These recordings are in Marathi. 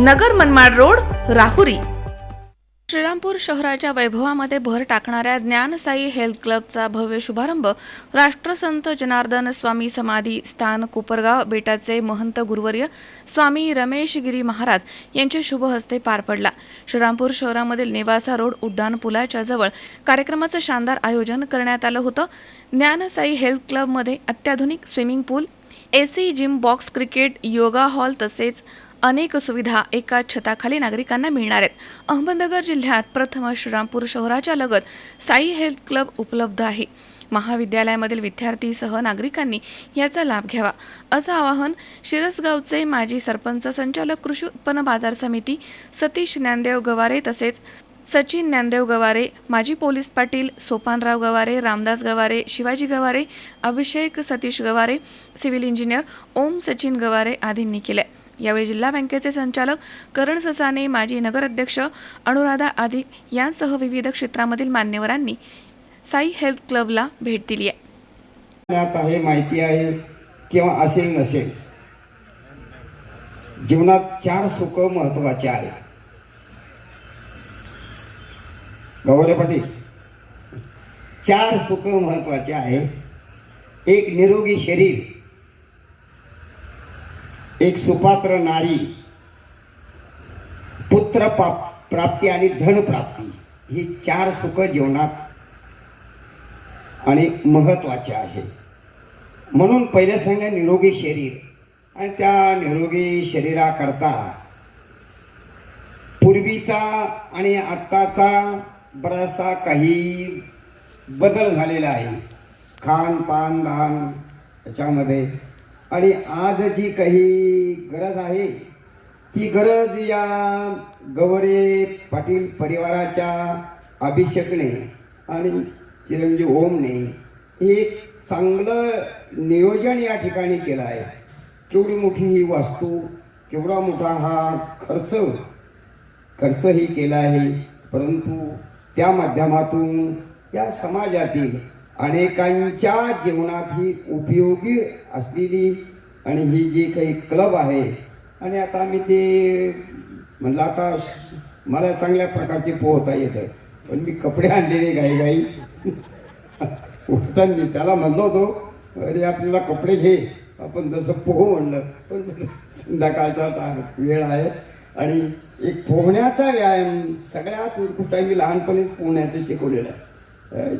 नगर मनमाड रोड राहुरी. श्रीरामपूर शहराच्या वैभवामध्ये भर टाकणाऱ्या ज्ञानसाई हेल्थ क्लबचा भव्य शुभारंभ राष्ट्रसंत जनार्दन स्वामी समाधी स्थान कोपरगाव बेटाचे महंत गुरुवर्य स्वामी रमेश गिरी महाराज यांच्या शुभ हस्ते पार पडला. श्रीरामपूर शहरामधील नेवासा रोड उड्डाण पुलाच्या जवळ कार्यक्रमाचं शानदार आयोजन करण्यात आलं होतं. ज्ञानसाई हेल्थ क्लबमध्ये अत्याधुनिक swimming pool AC gym box cricket yoga hall तसेच अनेक सुविधा एका छताखाली नागरिकांना मिळणार आहेत. अहमदनगर जिल्ह्यात प्रथम श्रीरामपूर शहराच्या लगत साई हेल्थ क्लब उपलब्ध आहे. महाविद्यालयामधील विद्यार्थीसह नागरिकांनी याचा लाभ घ्यावा. असं आवाहन शिरसगावचे माजी सरपंच संचालक कृषी उत्पन्न बाजार समिती सतीश ज्ञानदेव गवारे तसेच सचिन ज्ञानदेव गवारे माजी police Patil Sopanrao Gaware Ramdas Gaware Shivaji Gaware Abhishek Satish Gaware civil engineer Om Sachin Gaware आदींनी केले यावेळी जिल्हा बँकेचे संचालक करण ससाने माजी नगराध्यक्ष अनुराधा अधिक यांसह विविध क्षेत्रामधील मान्यवरांनी साई हेल्थ क्लबला भेट दिली आहे. माहिती आहे किंवा असेल नसेल जीवनात चार सुख महत्त्वाचे आहे. गौरव पाटील चार सुख महत्त्वाचे आहे. एक निरोगी शरीर एक सुपात्र नारी पुत्र प्राप्ती आणि धन प्राप्ती ही चार सुख जीवनात आणि महत्त्वाचे आहे. म्हणून पहिले सांगा निरोगी शरीर आणि त्या निरोगी शरीराकरता पूर्वीचा आणि आत्ताचा बराचसा काही बदल झालेला आहे. खान पान दान याच्यामध्ये आणि आज जी काही गरज आहे ती गरज या गवरे पाटील परिवाराच्या अभिषेकने आणि चिरंजीव ओमने एक चांगलं नियोजन या ठिकाणी केलं आहे. केवढी मोठी ही वास्तू केवढा मोठा हा खर्च खर्चही केला आहे. परंतु त्या माध्यमातून या समाजातील अनेकांच्या जीवनात ही उपयोगी असलेली आणि ही जी काही क्लब आहे आणि आता मी ते म्हणलं आता मला चांगल्या प्रकारचे पोहता येतं पण मी कपडे आणलेले घाई गाई उठताना त्याला म्हणलो होतो अरे आपल्याला कपडे घे आपण जसं पोहू म्हणलं. पण संध्याकाळचा टा- वेळ आहे आणि एक पोहण्याचा व्यायाम सगळ्यात उत्कृष्ट मी लहानपणीच पोहण्याचं शिकवलेलं आहे.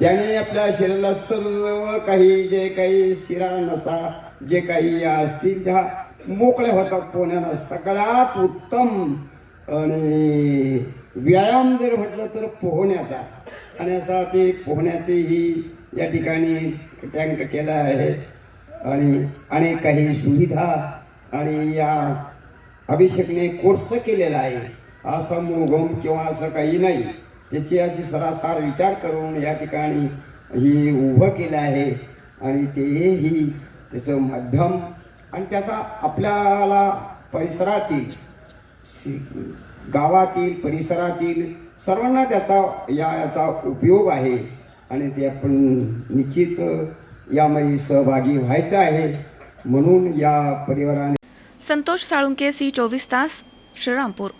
त्याने आपल्या शरीराला सर्व काही जे काही शिरा नसा जे काही असतील त्या मोकळ्या होतात पोहण्यानं सगळ्यात उत्तम आणि व्यायाम जर म्हटलं तर पोहण्याचा. आणि असा ते पोहण्याचेही या ठिकाणी टँक केला आहे. आणि अनेक काही सुविधा आणि या अभिषेकने कोर्स केलेला आहे. असं मोगम किंवा असं काही नाही. त्याची आधी सरासार विचार करून या ठिकाणी ही उभं केलं आहे आणि तेही त्याचं माध्यम आणि त्याचा आपल्याला परिसरातील गावातील परिसरातील सर्वांना त्याचा या याचा उपयोग आहे. आणि ते आपण निश्चित यामध्ये सहभागी व्हायचं आहे म्हणून या परिवाराने संतोष साळुंके सी चोवीस तास श्रीरामपूर.